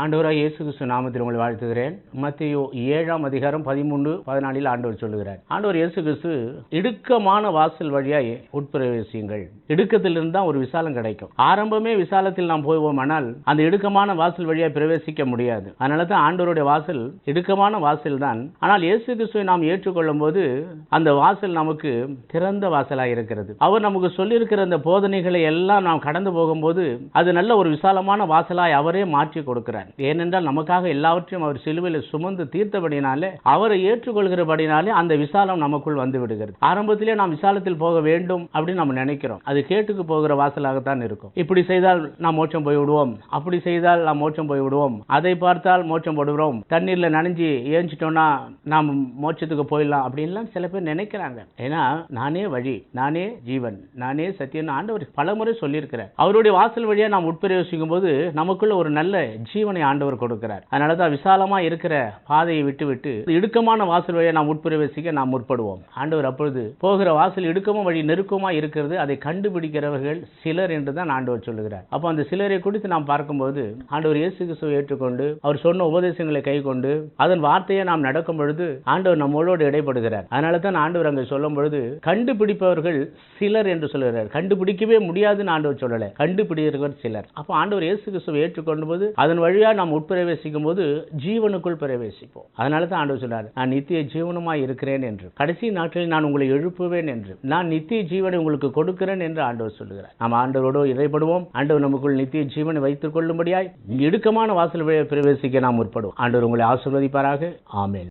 ஆண்டவராக இயேசு கிறிஸ்து நாமத்தில் உங்களை வாழ்த்துகிறேன். மத்தியோ ஏழாம் அதிகாரம் பதிமூன்று பதினாலில் ஆண்டவர் சொல்லுகிறார். ஆண்டவர் இயேசு கிறிஸ்து இடுக்கமான வாசல் வழியாய் உட்பிரவேசியுங்கள். இடுக்கத்திலிருந்து தான் ஒரு விசாலம் கிடைக்கும். ஆரம்பமே விசாலத்தில் நாம் போவோமானால் அந்த இடுக்கமான வாசல் வழியாய் பிரவேசிக்க முடியாது. அதனால தான் ஆண்டவருடைய வாசல் இடுக்கமான வாசல் தான். ஆனால் இயேசு கிறிஸ்துவை நாம் ஏற்றுக்கொள்ளும் போது அந்த வாசல் நமக்கு திறந்த வாசலாக இருக்கிறது. அவர் நமக்கு சொல்லியிருக்கிற அந்த போதனைகளை எல்லாம் நாம் கடந்து போகும்போது அது நல்ல ஒரு விசாலமான வாசலாய் அவரே மாற்றி கொடுக்கிறார். ஏனென்றால் நமக்காக எல்லாவற்றையும் அவர் சிலுவையில் சுமந்து தீர்த்தபடினாலே அவரை ஏற்றுக்கொள்கிறபடினாலே அந்த விசாலம் நமக்குள் வந்து விடுகிறது ஆரம்பத்திலே நாம் விசாலத்தில் போக வேண்டும் அப்படின்னு நம்ம நினைக்கிறோம். அது கேட்டுக்கு போகிற வாசலாகத்தான் இருக்கும். இப்படி செய்தால் நாம் மோட்சம் போய் விடுவோம் அப்படி செய்தால் நாம் மோட்சம் போய் விடுவோம் அதை பார்த்தால் மோட்சம் போடுகிறோம். தண்ணீர்ல நனைஞ்சு ஏஞ்சிட்டோம்னா நாம் மோட்சத்துக்கு போயிடலாம் அப்படின்லாம் சில பேர் நினைக்கிறாங்க. ஏன்னா நானே வழி நானே ஜீவன் நானே சத்தியன் ஆண்டவர் பலமுறை சொல்லியிருக்கிறார். அவருடைய வாசல் வழியா நாம் உட்பிரவேசிக்கும் போது நமக்குள்ள ஒரு நல்ல ஜீவன் ஜீவனை ஆண்டவர் கொடுக்கிறார். அதனால தான் விசாலமா இருக்கிற பாதையை விட்டு விட்டு இடுக்கமான வாசல் வழியை நாம் உட்பிரவேசிக்க நாம் முற்படுவோம். ஆண்டவர் அப்பொழுது போகிற வாசல் இடுக்கமா வழி நெருக்கமா இருக்கிறது. அதை கண்டுபிடிக்கிறவர்கள் சிலர் என்று தான் ஆண்டவர் சொல்லுகிறார். அப்போ அந்த சிலரை குறித்து நாம் பார்க்கும்போது ஆண்டவர் இயேசு கிறிஸ்துவை ஏற்றுக்கொண்டு அவர் சொன்ன உபதேசங்களை கை கொண்டு அதன் வார்த்தையை நாம் நடக்கும் பொழுது ஆண்டவர் நம்மளோடு இடைப்படுகிறார். அதனால தான் ஆண்டவர் அங்கே சொல்லும் பொழுது கண்டுபிடிப்பவர்கள் சிலர் என்று சொல்கிறார் கண்டுபிடிக்கவே முடியாதுன்னு ஆண்டவர் சொல்லலை. கண்டுபிடிக்கிறவர் சிலர். அப்போ ஆண்டவர் இயேசு கிறிஸ்துவை ஏற்றுக்கொண்ட போது அதன் வழி வழியா நாம் உட்பிரவேசிக்கும் போது ஜீவனுக்குள் பிரவேசிப்போம். அதனால தான் ஆண்டவர் சொன்னார் நான் நித்திய ஜீவனமாய் இருக்கிறேன் என்று. கடைசி நாட்களில் நான் உங்களை எழுப்புவேன் என்று. நான் நித்திய ஜீவனை உங்களுக்கு கொடுக்கிறேன் என்று ஆண்டவர் சொல்லுகிறார். நாம் ஆண்டவரோடு இறைப்படுவோம். ஆண்டவர் நமக்குள் நித்திய ஜீவனை வைத்துக் கொள்ளும்படியாய் இடுக்கமான வாசல் பிரவேசிக்க நாம் முற்படுவோம். ஆண்டவர் உங்களை ஆசிர்வதிப்பாராக. ஆமேன்.